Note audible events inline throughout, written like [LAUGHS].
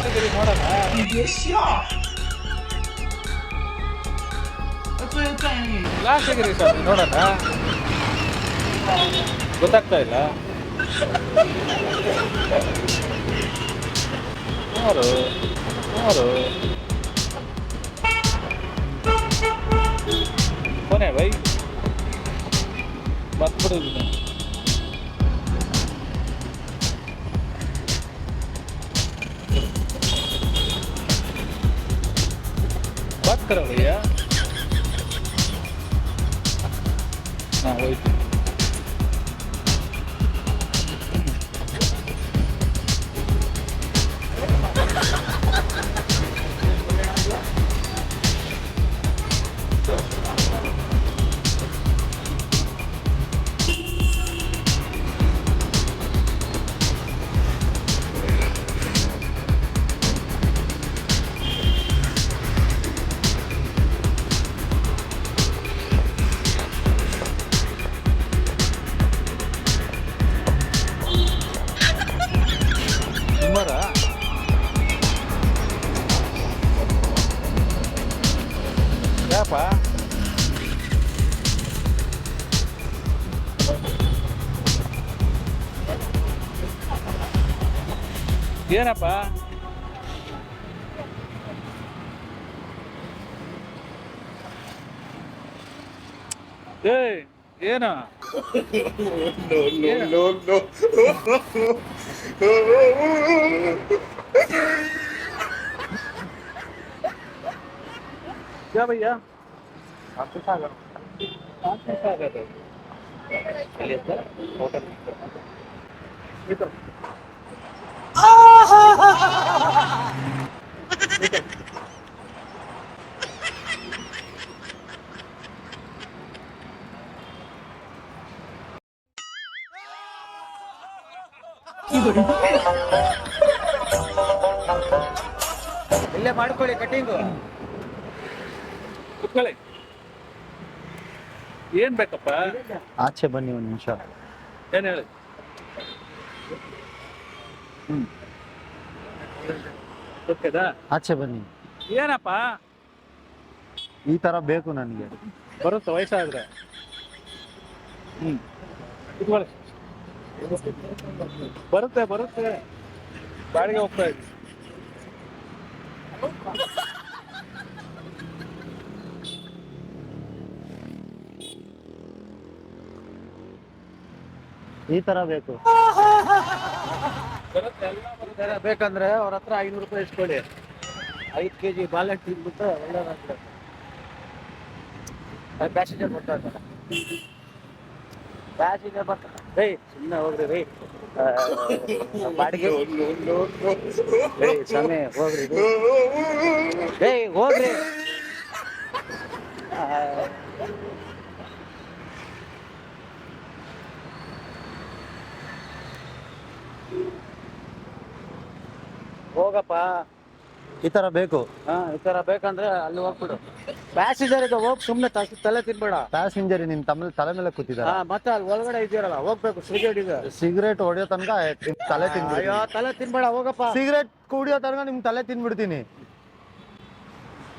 Last ಗಿರಿ ನೋಡೋಣ last ಗಿರಿ ಸ್ವಾಮಿ ನೋಡೋಣ ಗೊತ್ತಾಗ್ತಾ ಇಲ್ಲ ಯಾರು ಯಾರು ಕೊನೆ ಬೈ ಬಂದ್ಬಿಡುದು Australia. Now wait. ಏನ no, no, क्या भैया आपके सागर आपके सागर है चलिए सर होटल इधर ಇಲ್ಲೇ ಮಾಡ್ಕೊಳ್ಳಿ ಕಟಿಂಗು. ಕುತ್ಕೊಳ್ಳಿ. ಏನ್ ಬೇಕಪ್ಪ? ಆಚೆ ಬನ್ನಿ ಒಂದು ನಿಮಿಷ. ಏನ್ ಹೇಳಿ? ಹ್ಮ್. ಗೊತ್ತಿದಾ ಆಚೆ ಬನ್ನಿ. ಏನಪ್ಪ? ಈ ತರ ಬೇಕು ನನಗೆ. ಬರುತ್ತೆ ವಯಸ್ಸಾದ್ರೆ. ಹ್ಮ್. ಕುತ್ಕೊಳ್ಳಿ. ಬರುತ್ತೆ ಬರುತ್ತೆ. ಬಾಡಿಗೆ ಹೋಗ್ತಾ ಇದ್ವಿ ಈ ತರ ಬೇಕು. ಬರುತ್ತೆ ಎಲ್ಲ ಬರುತ್ತೆ. ಬೇಕಂದ್ರೆ ಅವ್ರ ಹತ್ರ ಐನೂರು ರೂಪಾಯಿ ಇಸ್ಕೊಳ್ಳಿ. ಐದು ಕೆ ಜಿ ಬಾಳೆಹಣ್ಣು ತಿಂದ್ಬಿಟ್ಟು ಒಳ್ಳೆದಾಗ್ತದೆ. ಪ್ಯಾಸೆಂಜರ್ ಬರ್ತಾ ಇದ್ದಾರೆ ಪ್ಯಾಸೆಂಜರ್ ಬರ್ತಾರೆ ರೇ ಸುಮ್ಮನೆ ಹೋಗ್ರಿ ರೇ. ಬಾಡಿಗೆ. ರೇ ಸಮಯ ಹೋಗ್ರಿ. ರೇ. ಹೋಗ್ರಿ. ಹೋಗಪ್ಪ. ಈ ತರ ಬೇಕು. ಹಾ ಈ ತರ ಬೇಕಂದ್ರೆ ಅಲ್ಲಿ ಹೋಗ್ಬಿಡು. ಪ್ಯಾಸೆಂಜರ್ ಇದೆ ಹೋಗ್ ಸುಮ್ನೆ ತ- ತಲೆ ತಿನ್ಬೇಡ. ಪ್ಯಾಸೆಂಜರ್ ನಿನ್ ತಮ್ಮ ತಲೆ ಮೇಲೆ ಹಾ ಕೂತಿದ್ದಾರೆ ಮತ್ತೆ ಅಲ್ಲಿ ಒಳಗಡೆ ಇದೆಯಲ್ಲ ಹೋಗ್ಬೇಕು ಸಿಗರೇಟಿಗೆ ಸಿಗರೇಟ್ ಹೊಡೆಯೋ ತನಕ ನಿಮ್ ತಲೆ ಅಯ್ಯೋ ತಲೆ ತಿನ್ಬೇಡ ಹೋಗಪ್ಪ. ಸಿಗರೇಟ್ ಕುಡಿಯೋ ತನಕ ನಿಮ್ ತಲೆ ತಿನ್ಬಿಡ್ತೀನಿ.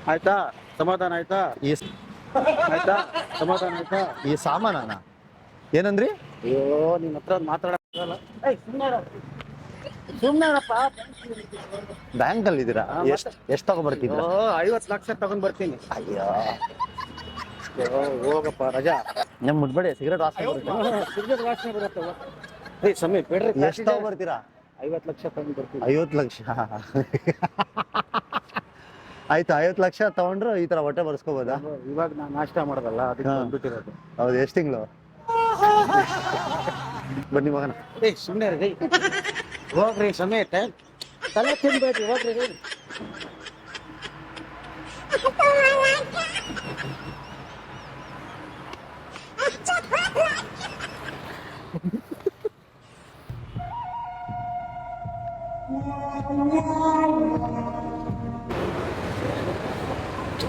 ಆಯ್ತಾ? ಸಮಾಧಾನ ಆಯ್ತಾ? ಈ ಆಯ್ತಾ? ಸಮಾಧಾನ ಆಯ್ತಾ? ಈ ಸಾಮಾನ ಏನಂದ್ರಿ? ಅಯ್ಯೋ ನಿನ್ನ ಹತ್ರ ಮಾತಾಡಲ್ಲ ಬ್ಯಾಂಕ್ ಅಲ್ಲಿ ಇದೀರಾ ಎಷ್ಟು ಎಷ್ಟ್ ತಗೊಂಡ್ ತಗೊಬರ್ತಿದ್ರ ಐವತ್ತು ಲಕ್ಷ ತಗೊಂಡ್ ಬರ್ತೀನಿ ಅಯ್ಯೋ ಹೋಗಪ್ಪ ರಜಾ. ನಮ್ ಮುಟ್ಬೇಡಿ ಸಿಗರೇಟ್ ವಾಸನೆ ಸಿಗರೇಟ್ ವಾಸನೆ ಬರುತ್ತೆ ಏ ಸಮೀರ್ ಬೇಡ್ರಿ ಎಷ್ಟ್ ತಗೊಬರ್ತೀರಾ ಐವತ್ತು ಲಕ್ಷ ತಗೊಂಡ್ ಬರ್ತೀನಿ ಐವತ್ತು ಲಕ್ಷ. ಆಯ್ತು ಐವತ್ತು ಲಕ್ಷ ತಗೊಂಡ್ರು ಈ ತರ ಹೊಟ್ಟೆ ಬರ್ಸ್ಕೋಬೋದಾ? ಇವಾಗ ನಾನು ನಾಷ್ಟ ಮಾಡೋದಲ್ಲ ಅದಕ್ಕೆ. ಹೌದು ಎಷ್ಟು ತಿಂಗಳು? ಬನ್ನಿ ಮಗನ. ಏ ಸುಮ್ಮನೆ ರೀ ಹೋಗ್ರಿ ಸಮೇತ ತಲೆ ತಿನ್ಬೇಡ್ರಿ ಹೋಗ್ರಿ ರೀ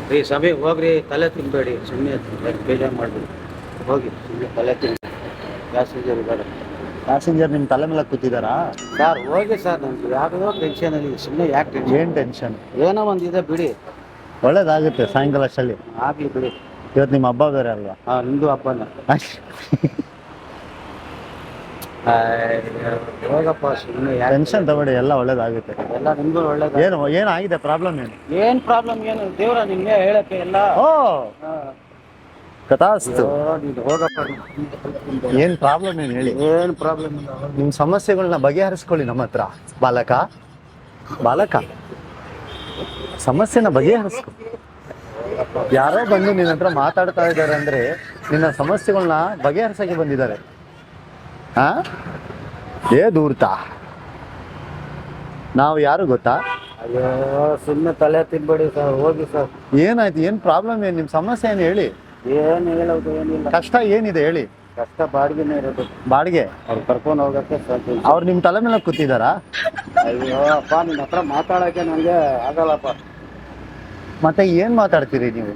ರೀ ಸಮಯ ಹೋಗ್ರಿ, ತಲೆ ತಿನ್ಬೇಡಿ. ಸುಮ್ಮನೆ ಬೇಜಾರು ಮಾಡ್ಬೇಡಿ. ಹೋಗಿ ಸುಮ್ಮನೆ ತಲೆ ತಿನ್ನಿ ಪ್ಯಾಸೆಂಜರ್ ಇದ್ದಾರೆ ಪ್ಯಾಸೆಂಜರ್ ನಿಮ್ ತಲೆ ಮೇಲೆ ಕೂತಿದಾರಾ? ಸರ್ ಹೋಗಿ ಸರ್ ನಮ್ಗೆ ಯಾವುದೋ ಟೆನ್ಷನ್ ಅಲ್ಲಿ ಸುಮ್ಮನೆ ಯಾಕೆ ಟೆನ್ಷನ್ ಏನ್ ಟೆನ್ಷನ್ ಏನೋ ಒಂದು ಇದೆ ಬಿಡಿ. ಒಳ್ಳೇದಾಗುತ್ತೆ ಸಾಯಂಕಾಲ ಅಷ್ಟಲ್ಲಿ. ಆಗ್ಲಿ ಬಿಡಿ. ಇವತ್ತು ನಿಮ್ಮ ಹಬ್ಬ ಬೇರೆ ಅಲ್ವಾ? ಹಾ ನಿಮ್ಮದು ಹಬ್ಬನ? ಹೋಗಪ್ಪ ಸುಮ್ಮನೆ ಟೆನ್ಷನ್ ತಗೊಳ್ಳಿ ಎಲ್ಲ ಒಳ್ಳೇದಾಗುತ್ತೆ. ಎಲ್ಲ ನಿಮ್ಗೂ ಒಳ್ಳೇದು ಏನು ಏನಾಗಿದೆ ಪ್ರಾಬ್ಲಮ್ ಏನು? ಏನ್ ಪ್ರಾಬ್ಲಮ್ ಏನು? ದೇವ್ರ ನಿಮ್ಗೆ ಹೇಳಕ್ಕೆ ಎಲ್ಲ. ಓ. ಕಥಾಸ್ತು. ಏನ್ ಪ್ರಾಬ್ಲಮ್ ಏನ್ ಹೇಳಿ? ಏನ್ ಪ್ರಾಬ್ಲಮ್ ಇಲ್ಲ. ನಿಮ್ ಸಮಸ್ಯೆಗಳನ್ನ ಬಗೆಹರಿಸ್ಕೊಳ್ಳಿ ನಮ್ಮ ಹತ್ರ. ಬಾಲಕ? ಬಾಲಕ? ಸಮಸ್ಯೆನ ಬಗೆಹರಿಸ್ಕೊ. ಯಾರೋ ಬಂದು ನಿನ್ನ ಹತ್ರ ಮಾತಾಡ್ತಾ ಇದ್ದಾರೆ ಅಂದ್ರೆ ನಿನ್ನ ಸಮಸ್ಯೆಗಳನ್ನ ಬಗೆಹರಿಸಕ್ಕೆ ಬಂದಿದ್ದಾರೆ. ಹಾ ಏ ದೂರ್ತ. ನಾವು ಯಾರು ಗೊತ್ತಾ? ಅಯ್ಯೋ ಸುಮ್ಮನೆ ತಲೆ ತಿನ್ಬೇಡಿ ಸರ್ ಹೋಗಿ ಸರ್. ಏನಾಯ್ತು? ಏನ್ ಪ್ರಾಬ್ಲಮ್ ಏನ್? ನಿಮ್ ಸಮಸ್ಯೆ ಏನು ಹೇಳಿ? ಏನ್ ಹೇಳೋದು ಏನಿಲ್ಲ. ಕಷ್ಟ ಏನಿದೆ ಹೇಳಿ? ಕಷ್ಟ ಬಾಡಿಗೆನೇ ಇರೋದು. ಬಾಡಿಗೆ? ಅವ್ರು ಕರ್ಕೊಂಡು ಹೋಗಕ್ಕೆ ಸಾಧ್ಯ ಇಲ್ಲ. ಅವ್ರು ನಿಮ್ ತಲೆ ಮೇಲೆ ಕೂತಿದಾರಾ? ಅಯ್ಯೋ ಅಪ್ಪ ನಿನ್ನ ಹತ್ರ ಮಾತಾಡಕ್ಕೆ ನನಗೆ ಆಗಲ್ಲಪ್ಪ. ಮತ್ತೆ ಏನ್ ಮಾತಾಡ್ತೀರಿ ನೀವು?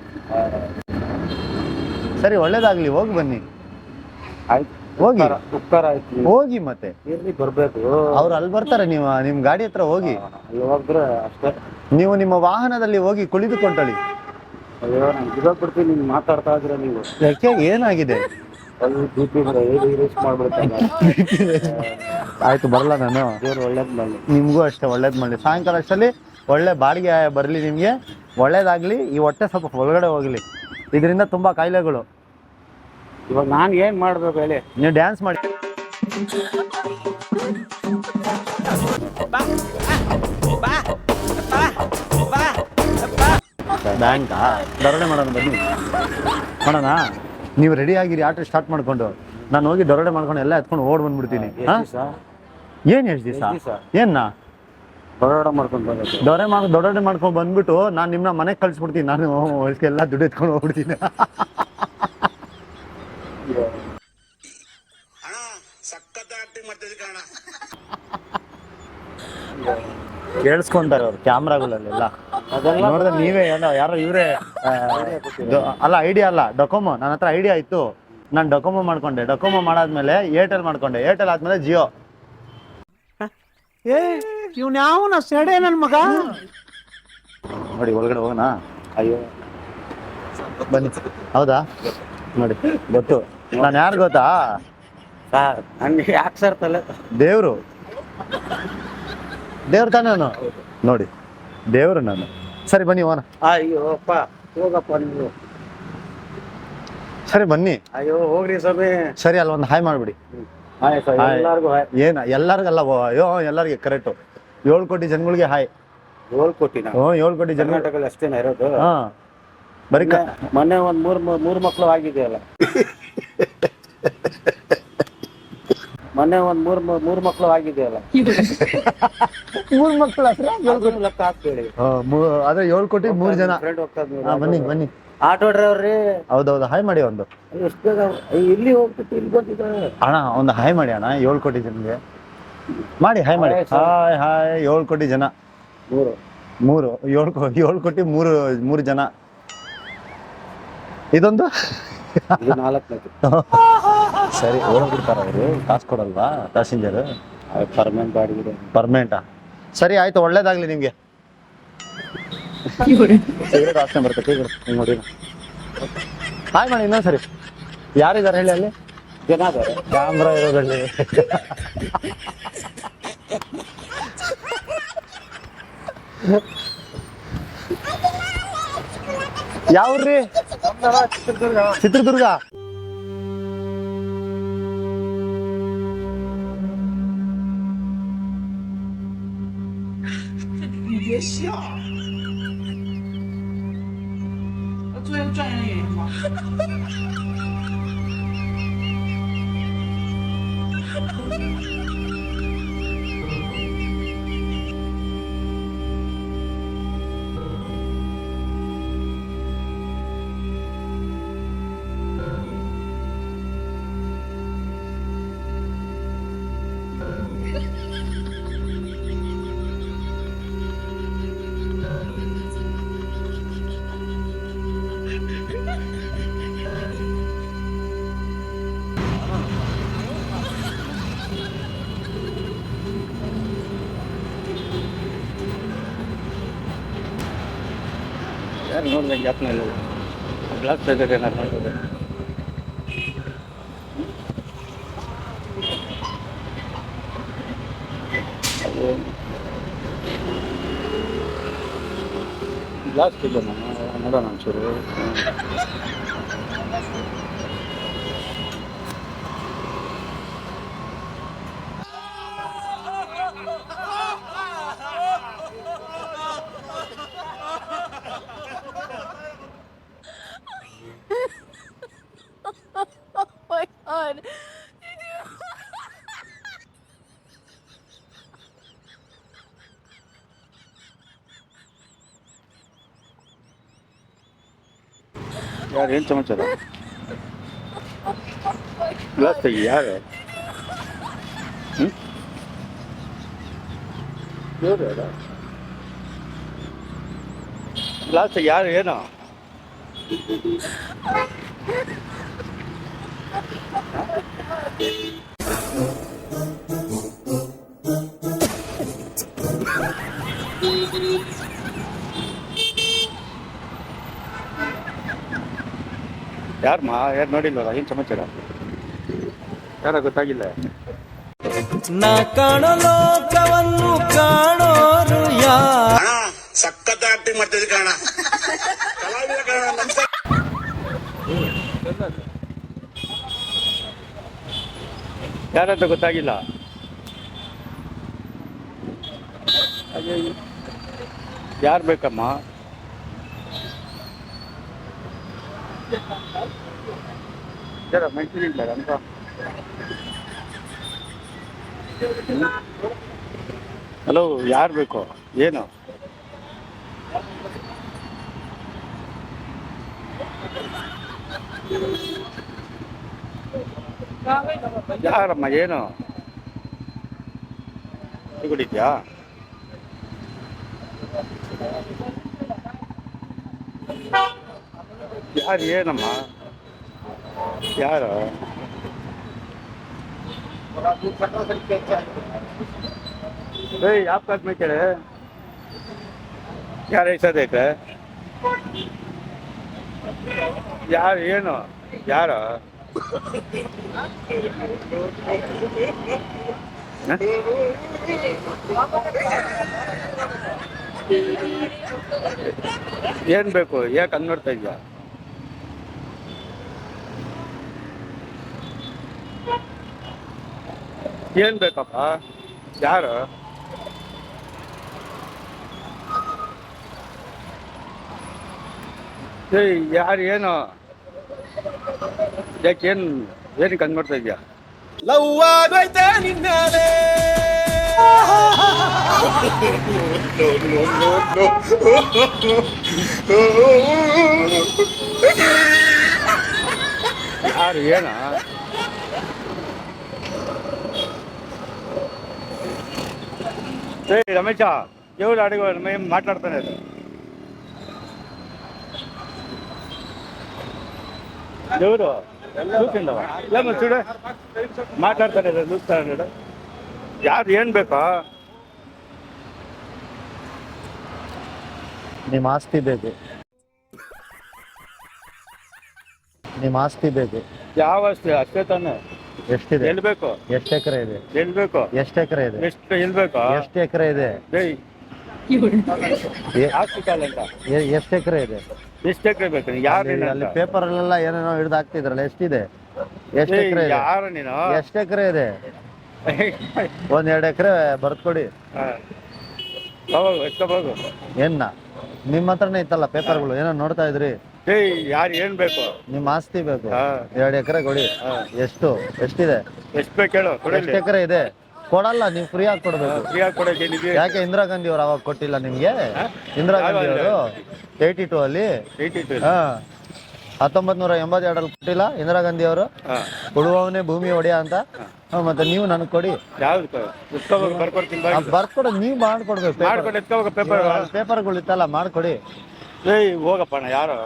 ಸರಿ ಒಳ್ಳೇದಾಗ್ಲಿ ಹೋಗಿ ಬನ್ನಿ. ಆಯ್ತು. ಹೋಗಿ. ಉಪಕಾರ- ಉಪಕಾರ ಆಯ್ತು ಹೋಗಿ ಮತ್ತೆ. ಇರ್ಲಿ ಬರ್ಬೇಕು? ಅವ್ರು ಅಲ್ಲಿ ಬರ್ತಾರೆ ನೀವು ನಿಮ್ ಗಾಡಿ ಹತ್ರ ಹೋಗಿ. ಅಲ್ಲಿ ಅಷ್ಟೇ. ನೀವು ನಿಮ್ಮ ವಾಹನದಲ್ಲಿ ಹೋಗಿ ಕುಳಿತುಕೊಂಡಳಿ ಅಯ್ಯೋ ನಾನು ಬಿಡೋಗ್ಬಿಡ್ತೀನಿ ನೀವು ಮಾತಾಡ್ತಾ ಇದ್ದೀರ ನೀವು. ಯಾಕೆ ಏನಾಗಿದೆ? ಬಿ ಪಿ ರೀಚ್ ಮಾಡ್ಬಿಡ್ತಾನೆ ಆಯ್ತು ಬರಲ್ಲ ನಾನು. ದೇವ್ರು ಒಳ್ಳೇದು ಮಾಡಿ ನಿಮ್ಗೂ ಅಷ್ಟೇ ಒಳ್ಳೇದ್ ಮಾಡಿ ಸಾಯಂಕಾಲ ಅಷ್ಟರಲ್ಲಿ ಒಳ್ಳೆ ಬಾಡಿಗೆ ಬರಲಿ ನಿಮ್ಗೆ. ಒಳ್ಳೇದಾಗ್ಲಿ ಈ ಹೊಟ್ಟೆ ಸ್ವಲ್ಪ ಒಳಗಡೆ ಹೋಗ್ಲಿ. ಇದರಿಂದ ತುಂಬಾ ಕಾಯಿಲೆಗಳು. ಇವಾಗ ನಾನು ಏನ್ ಮಾಡ್ಬೇಕು ಹೇಳಿ? ನೀವು ಡ್ಯಾನ್ಸ್ ಮಾಡಿ. ಬ್ಯಾಂಕಾ? ದರೋಡೆ ಮಾಡೋಣ ಬನ್ನಿ. ಮಾಡೋಣ? ನೀವು ರೆಡಿ ಆಗಿರಿ ಆಟೋ ಸ್ಟಾರ್ಟ್ ಮಾಡ್ಕೊಂಡು. ನಾನು ಹೋಗಿ ದರೋಡೆ ಮಾಡ್ಕೊಂಡು ಎಲ್ಲ ಎತ್ಕೊಂಡು ಓಡ್ ಬಂದ್ಬಿಡ್ತೀನಿ. ಏನು ಎಷ್ಟು ದಿವಸ? ಏನ ದೊಡ್ಡ ಮಾಡ್ಕೊಂಡು ದೊರೆ ಮಾಡಿ ದೊಡ್ಡ ಮಾಡ್ಕೊಂಡು ಬಂದ್ಬಿಟ್ಟು ನಾನು ನಿಮ್ಮನ್ನ ಮನೆಗೆ ಕಳ್ಸಿಬಿಡ್ತೀನಿ. ನಾನು ಎಲ್ಲ ದುಡ್ಡು ಎತ್ಕೊಂಡು ಹೋಗ್ಬಿಡ್ತೀನಿ. [LAUGHS] ಕೇಳಿಸ್ಕೊಂತಾರೆ ಅವ್ರು ಕ್ಯಾಮ್ರಾಗಳಲ್ಲೆಲ್ಲ. ನೋಡಿದ್ರೆ ನೀವೇ ಏನೋ ಯಾರೋ ಇವರೇ ಅಲ್ಲ ಐಡಿಯಾ ಅಲ್ಲ ಡೊಕೊಮೊ ನನ್ನ ಹತ್ರ ಐಡಿಯಾ ಇತ್ತು. ನಾನು ಡೊಕೊಮೊ ಮಾಡ್ಕೊಂಡೆ. ಡೊಕೊಮೊ ಮಾಡಾದ್ಮೇಲೆ ಏರ್ಟೆಲ್ ಮಾಡ್ಕೊಂಡೆ. ಏರ್ಟೆಲ್ ಆದ್ಮೇಲೆ ಜಿಯೋ ಏ ಇವ್ನ ಯಾವನ ಸೆಡೆ ನನ್ ಮಗ? ನೋಡಿ ಒಳಗಡೆ ಹೋಗೋಣ. ಅಯ್ಯೋ. ಬನ್ನಿ. ಹೌದಾ? ನೋಡಿ ಗೊತ್ತು. ನಾನು ಯಾರು ಗೊತ್ತಾ? ಸರ್ ಯಾಕೆ ಸರ್ ತಲೆ? ದೇವ್ರು. ದೇವ್ರು ತಾನೇ ನಾನು? ನೋಡಿ ದೇವ್ರು ನಾನು. ಸರಿ ಬನ್ನಿ ಓನ ಅಯ್ಯೋಪ್ಪ ಹೋಗಪ್ಪ ನೀವು. ಸರಿ ಬನ್ನಿ. ಅಯ್ಯೋ ಹೋಗ್ರಿ ಸ್ವಾಮಿ. ಸರಿ ಅಲ್ಲ ಒಂದು ಹಾಯ್ ಮಾಡ್ಬಿಡಿ. Hi sir hi. ಎಲ್ಲಾರ್ಗು ಹಾಯ್. ಏನ ಎಲ್ಲರಿಗಲ್ಲ ಅಯ್ಯೋ ಎಲ್ಲಾರ್ಗೆ ಕರೆಕ್ಟ್ ಏಳು ಕೋಟಿ ಜನಗಳಿಗೆ ಹಾಯ್. ಏಳು ಕೋಟಿ ಓ ಹ್ಞೂ ಏಳು ಕೋಟಿ ಜನ ಕರ್ನಾಟಕದಲ್ಲಿ ಅಷ್ಟೇನ ಇರೋದು? ಹಾ. ಬರೀ ಕ- ಮೊನ್ನೆ- ಮೊನ್ನೆ ಒಂದ್ ಮೂರ್ ಮೂರ್ ಮಕ್ಳು ಆಗಿದೆಯಲ್ಲ. ಮೊನ್ನೆ ಒಂದ್ ಮೂರ್ ಮೂರ್ ಮಕ್ಳು ಆಗಿದೆಯಲ್ಲ. [LAUGHS] ಮೂರ್ ಮಕ್ಳು ಆದ್ರೆ ಲೆಕ್ಕ ಹಾಕ್ಬೇಡಿ. ಅದೇ ಏಳು ಕೋಟಿ ಮೂರ್ ಜನ. ಫ್ರೆಂಡ್ ಹೋಗ್ತಾ ಹಾ ಬನ್ನಿ ಬನ್ನಿ. ಆಟೋ ಡ್ರೈವರ್ ರೀ ಹೌದೌದು ಹಾಯ್ ಮಾಡಿ ಒಂದು. ಎಷ್ಟು ಬೇಗ ಅಯ್ಯೋ, ಇಲ್ಲಿ ಹೋಗ್ಬಿಟ್ಟು ಇಲ್ಲಿ ಬಂದಿದ್ದಾರೆ. ಅಣ್ಣ ಒಂದು ಹಾಯ್ ಮಾಡಿ ಅಣ್ಣ ಏಳು ಕೋಟಿ ಜನಗೆ ಮಾಡಿ ಹಾಯ್ ಮಾಡಿ. Hi sir. ಹಾಯ್ ಹಾಯ್ ಏಳು ಕೋಟಿ ಜನ. ಮೂರು. ಮೂರು ಏಳು ಕೋ ಏಳು ಕೋಟಿ ಮೂರು ಮೂರು ಜನ. ಇದೊಂದು? ಇದು ನಾಲ್ಕನೇದು [LAUGHS] ಸರಿ ಹೋಗ್ಬಿಡ್ತಾರ ಅವರು. ಕಾಸು ಕೊಡಲ್ವಾ ಪ್ಯಾಸೆಂಜರ್ ಪರ್ಮನೆಂಟ್ ಬಾಡಿಗೆ ಪರ್ಮನೆಂಟಾ ಸರಿ ಆಯ್ತು ಒಳ್ಳೇದಾಗ್ಲಿ ನಿಮ್ಗೆ. ಸಿಗರೇಟ್ ವಾಸನೆ ಬರುತ್ತೆ ಈಗ ಹಿಂಗ್ ನೋಡಿ. ಹಾಯ್ ಮಾಡಿ ಇನ್ನೊಂದ್ ಸರಿ ಯಾರಿದ್ದಾರೆ ಹೇಳಿ ಅಲ್ಲಿ? ಜನ ಕ್ಯಾಮ್ರಾ ಇರೋದಲ್ಲಿ ಯಾವ್ರಿ? ಚಿತ್ರದುರ್ಗ? 别笑，那作业不占也行吗？ನೋಡಿದಂಗೆ ಜ್ಞಾಪನ ಇಲ್ಲ ಗ್ಲಾಸ್ ತೆಗೆದ್ರೆ ಏನಾರು ಮಾಡ್ಬೋದು ಗ್ಲಾಸ್ ತೆಗೆದ ನೋಡೋಣ ಒಂಚೂರು ಏನು ಸಮಾಚಾರ ಗ್ಲಾಸ್ ತೆಗಿ ಯಾರು ಹ್ಞೂ ಇವ್ರು ಯಾರು ಗ್ಲಾಸ್ ತೆಗಿ ಯಾರು ಏನು ಯಾರಮ್ಮ ಯಾರು ನೋಡಿಲ್ವಲ್ಲ? ಏನು ಸಮಾಚಾರ? ಯಾರ ಗೊತ್ತಾಗಿಲ್ಲ. ನಾ ಕಾಣೋ ಲೋಕವನ್ನು ಕಾಣೋರು ಯಾರು? ಅಣ್ಣ ಸಖತ್ ಆಕ್ಟಿಂಗ್ ಕಾಣ ಕಲಾವಿದ ಕಣ ಯಾರಂತ ಗೊತ್ತಾಗಿಲ್ಲ? ಯಾರು ಬೇಕಮ್ಮ? ಜರ ಮೆಣಸಿನಿಲ್ಲ ಅಂತ ಹಲೋ ಯಾರು ಬೇಕು? ಏನು? ಯಾರಮ್ಮ ಏನು? ಕುಡಿದ್ಯಾ ಯಾರು ಏನಮ್ಮ ಯಾರು ಏಯ್ ಯಾವ ಕಾದ್ ಕೇಳೆ ಯಾರು ಐಸದೈತೆ ಯಾರು ಏನು ಯಾರು ಹ? ಏನ್ ಬೇಕು ಯಾಕೆ ಹಂಗ್ ನೋಡ್ತಾ ಇದ್ಯಾ ಏನ್ ಬೇಕಪ್ಪ? ಯಾರು? ಏಯ್ ಯಾರು ಏನು? ಯಾಕೆ ಏನ್ ಹಂಗ್ ನೋಡ್ತಾ ಇದ್ಯಾ? ಯಾರು ಆಗೈತೆ ಏ ರಮೇಶ ದೇವ್ರ ಅಡಿಗೆ ಮೇ ಮಾತಾಡ್ತಾನೆ ಅದು. ದೇವರು ಲೂಸಿಂದವ. ಇಲ್ಲ ಮಾತಾಡ್ತಾನೆ ಅದು ಯಾರು ಏನು ಬೇಕಾ? ನಿಮ್ಮ ಆಸ್ತಿ ಬೇಕು ನಿಮ್ಮ ಆಸ್ತಿ ಬೇಕು ಯಾವ ಆಸ್ತಿ? ಅಷ್ಟೇ ತಾನೆ. ಎಷ್ಟಿದೆ? ಎಲ್ಲಿ ಬೇಕು? ಎಷ್ಟು ಎಕರೆ ಇದೆ? ಎಲ್ಲಿ ಬೇಕು? ಎಷ್ಟು ಎಕರೆ ಇದೆ? ಎಷ್ಟು ಎಲ್ಲಿ ಬೇಕು? ಎಷ್ಟು ಎಕರೆ ಇದೆ? ಎ- ಹಾಸ್ಪಿಟಲ್ ಅಂತ. ಎಷ್ಟು ಎಕರೆ ಇದೆ? ಎಷ್ಟು ಎಕರೆ ಬೇಕು ಯಾರು ಅಲ್ಲಿ- ಪೇಪರ್ ಅಲ್ಲೆಲ್ಲ ಏನೇನೋ ಹಿಡ್ದು ಹಾಕ್ತಿದ್ರಲ್ಲ ಎಷ್ಟಿದೆ? ಎಷ್ಟು ಎಕರೆ ಇದೆ? ಯಾರು ನೀನು? ಎಷ್ಟು ಎಕರೆ ಇದೆ? ಒಂದ್ ಎರಡು ಎಕರೆ ಹೋಗು ಏನ್ನ ನಿಮ್ಮ ಹತ್ರನೇ ಇತ್ತಲ್ಲ ಪೇಪರ್ಗಳು? ಏನೋ ನೋಡ್ತಾ ಇದ್ರಿ? ಏಯ್ ಯಾರು ಏನ್ ಬೇಕು? ನಿಮ್ ಆಸ್ತಿ ಬೇಕು. ಹಾ. ಎರಡು ಎಕರೆ ಕೊಡಿ ಎಷ್ಟು? ಎಷ್ಟಿದೆ? ಎಷ್ಟು ಬೇಕು ಹೇಳು ಎಷ್ಟು ಕೊಡಲಿ ಎಕರೆ ಇದೆ? ಕೊಡಲ್ಲ ನೀವು ಫ್ರೀ ಆಗಿ ಕೊಡ್ಬೇಕು ಕೊಡಕ್ಕೆ ಏನಿದೆ ಯಾಕೆ ಇಂದಿರಾ ಗಾಂಧಿ ಅವ್ರು ಅವಾಗ ಕೊಟ್ಟಿಲ್ಲ ನಿಮ್ಗೆ? ಇಂದಿರಾ ಗಾಂಧಿ ಅವರು ಏಯ್ಟಿ ಟೂ ಅಲ್ಲಿ? ಏಯ್ಟಿ ಹಾ. ಹತ್ತೊಂಬತ್ ನೂರ ಎಂಬತ್ತೆರಡರಲ್ಲಿ ಕೊಟ್ಟಿಲ್ಲ ಇಂದಿರಾ ಗಾಂಧಿ ಅವರು? ಹಾ. ಕೊಡುವವನೇ ಭೂಮಿ ಒಡೆಯ ಅಂತ? ಹಾ, ಮತ್ತೆ ನೀವು ನನಗೆ ಕೊಡಿ. ಯಾವ್ದು ಎತ್ಕೋಬೇಕು ಬರ್ಕೊಡ್ತೀನಿ ಬಾ. ಬರ್ಕೊಡೋದು ನೀವು ಮಾಡ್ಕೊಡ್ಬೇಕು ಮಾಡ್ಕೊಂಡು ಎತ್ಕೋಬೇಕು ಪೇಪರ್. ಪೇಪರ್ಗಳು ಇತ್ತಲ್ಲ ಮಾಡ್ಕೊಡಿ. ಏಯ್ ಹೋಗಪ್ಪ ಅಣ್ಣ ಯಾರು?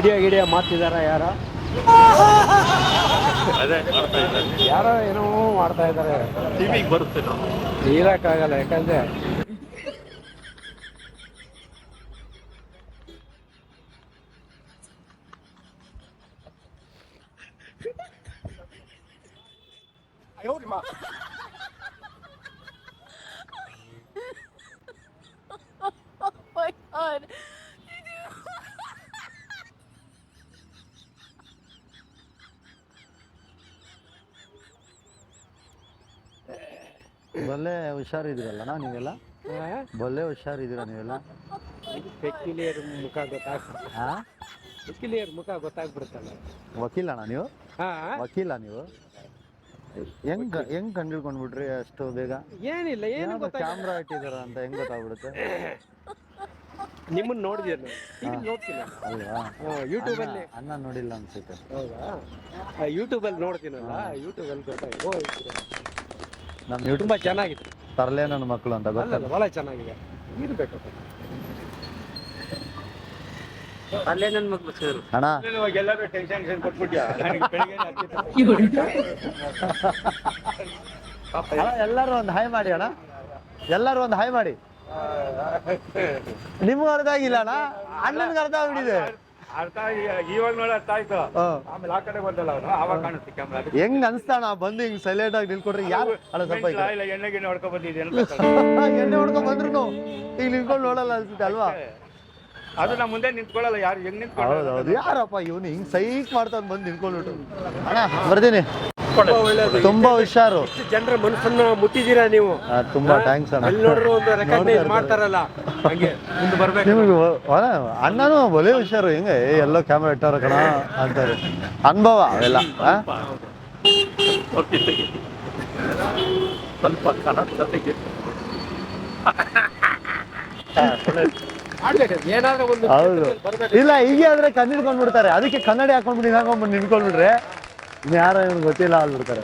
ವಿಡಿಯೋ ಗಿಡಿಯೋ ಮಾಡ್ತಿದಾರ ಯಾರ? ಅದೇ ಮಾಡ್ತಾ ಇದ್ದಾರೆ. ಯಾರೋ ಏನೋ ಮಾಡ್ತಾ ಇದಾರೆ. ಟಿವಿಗೆ ಬರುತ್ತೆ ನಾವು. ಯಾಕಂದ್ರೆ Oh ಹುಷಾರಿದ್ದೀರಲ್ಲ ನೀವೆಲ್ಲ? ಬಲ್ಲೆ ಹುಷಾರಿದ್ದೀರಾ ನೀವೆಲ್ಲ? ಪೆಕ್ಕಿಲಿಯರ್ ಮುಖ ಗೊತ್ತಾಗ್ಬಿಡುತ್ತೆ ಹಾ ಮುಖ ಗೊತ್ತಾಗ್ಬಿಡುತ್ತಲ್ಲ ವಕೀಲಣ್ಣ ನೀವು? ಹಾ. ವಕೀಲ ನೀವು? ಹೆಂಗ್ ಹೆಂಗ್ ಬಿಡ್ರಿ ಅಷ್ಟು ಬೇಗ? ಏನಿಲ್ಲ ಏನು ಕ್ಯಾಮ್ರಾ ಇಟ್ಟಿದಾರ ಅಂತ ಹೆಂಗ್ ಗೊತ್ತಾಗ್ಬಿಡುತ್ತೆ? ನಿಮ್ಮನ್ನ ನೋಡಿದ್ಯಲ್ಲ ಈಗ ನೋಡ್ತೀನಿ. ಅಲ್ವಾ? ಯೂಟ್ಯೂಬ್ ಅಲ್ಲಿ ಅನ್ನ ನೋಡಿಲ್ಲ ಅನ್ಸುತ್ತೆ. ಹೌದಾ? ಯೂಟ್ಯೂಬ್ ಅಲ್ಲಿ ನೋಡ್ತೀನಲ್ಲ ಯೂಟ್ಯೂಬಲ್ಲಿ ಅಲ್ಲಿ ಗೊತ್ತಾಯ್ತು ನಮ್ಮ ಯೂಟ್ಯೂಬ್ ಚೆನ್ನಾಗಿದೆ. ತರಲೆ ನನ್ನ ಮಕ್ಕಳು ಅಂತ ಗೊತ್ತಲ್ಲ. ಬಹಳ ಚೆನ್ನಾಗಿದೆ. ಬೇಕು. ಅಲ್ಲೇ ನನ್ನ ಮಕ್ಳು ಸೇರು ಅಣ್ಣ. ಎಲ್ಲರೂ ಟೆನ್ಷನ್ ಕೊಟ್ಬಿಟ್ಯಾ? ಅಣ್ಣ, ಎಲ್ಲರೂ ಒಂದು ಹಾಯ್ ಮಾಡಿ ಅಣ್ಣ. ಎಲ್ಲರೂ ಒಂದು ಹಾಯ್ ಮಾಡಿ. ನಿಮ್ಗೂ ಅರ್ಧ ಆಗಿಲ್ಲ ಅಣ್ಣ. ಅಣ್ಣನ್ಗೆ ಅರ್ಧ ಆಗ್ಬಿಟ್ಟಿದೆ. ಅರ್ಥ ಇವಾಗ ನೋಡಿ ಅರ್ಥ ಆಯ್ತು. ಆಮೇಲೆ ಆ ಕಡೆ ಬಂದಲ್ಲ ಅವನು. ಅವಾಗ ಕಾಣುತ್ತೆ ಕ್ಯಾಮ್ರಾ ಹೆಂಗ್ ಅನ್ಸ್ತಾಣ ಬಂದು ಹಿಂಗ್ ಸೈಲೆಂಟ್ ಆಗಿ ನಿಲ್ಕೊಡ್ರಿ ಯಾರು ಅಲ್ಲ ಸ್ವಲ್ಪ ಈ ಇಲ್ಲ ಎಣ್ಣೆ ಗಿಣ್ಣೆ ಹೊಡ್ಕೊ ಬಂದಿದ್ದೆ [LAUGHS] ಎಣ್ಣೆ ಹೊಡ್ಕೊಂಡ್ ಬಂದ್ರು ಈಗ ನಿಲ್ಕೊಂಡು ನೋಡಲ್ಲ ಅನ್ಸುತ್ತೆ ಅಲ್ವಾ? ಅದು ನಮ್ಮ ಮುಂದೆ ನಿಂತ್ಕೊಳ್ಳಲ್ಲ ಯಾರು ಹೆಂಗ್ ನಿಂತ್ಕೊಳ್ಳೋದು ಯಾರಪ್ಪ ಇವನು ಹಿಂಗ್ ಸೈಕ್ ಮಾಡ್ತಾನೆ ಬಂದು ನಿಂತ್ಕೊಂಡ್ಬಿಟ್ಟು ಅಣ್ಣ ಬರ್ತೀನಿ. ತುಂಬಾ ಹುಷಾರು. ಜನರ ಮನಸ್ಸನ್ನ ಮುಟ್ಟಿದ್ದೀರಾ ನೀವು? ತುಂಬಾ ಥ್ಯಾಂಕ್ಸ್ ಅಣ್ಣ. ಅಲ್ಲಿ ನೋಡ್ರು ಒಂದು ರೆಕಾರ್ಡ್ ಮಾಡ್ತಾರಲ್ಲ. ಹಂಗೆ ಮುಂದೆ ಬರ್ಬೇಕು. ನಿಮ್ಗೆ ಅಣ್ಣನು ಅಣ್ಣ, ಅಣ್ಣನೂ ಬಲೆ ಹುಷಾರು. ಹೆಂಗೆ? ಎಲ್ಲೋ ಕ್ಯಾಮ್ರಾ ಇಟ್ಟಾರ ಕಣ ಅಂತಾರೆ. ಅನುಭವ ಅವೆಲ್ಲ? ಸ್ವಲ್ಪ ಕನ್ನಡ ಏನಾದ್ರೂ ಒಂದು ಹೌದು. ಇಲ್ಲ ಹೀಗೆ ಆದ್ರೆ ಕಣ್ಣಿಡ್ಕೊಂಡ್ಬಿಡ್ತಾರೆ ಅದಕ್ಕೆ ಕನ್ನಡಿ ಹಾಕೊಂಡ್ಬಿಟ್ಟು ಹಾಕೊಂಡ್ಬಿಟ್ಟು ನಿಂತ್ಕೊಂಡ್ಬಿಟ್ರೆ ಇನ್ನು ಯಾರೋ ಗೊತ್ತಿಲ್ಲ ಅಂದ್ಬಿಡ್ತಾರೆ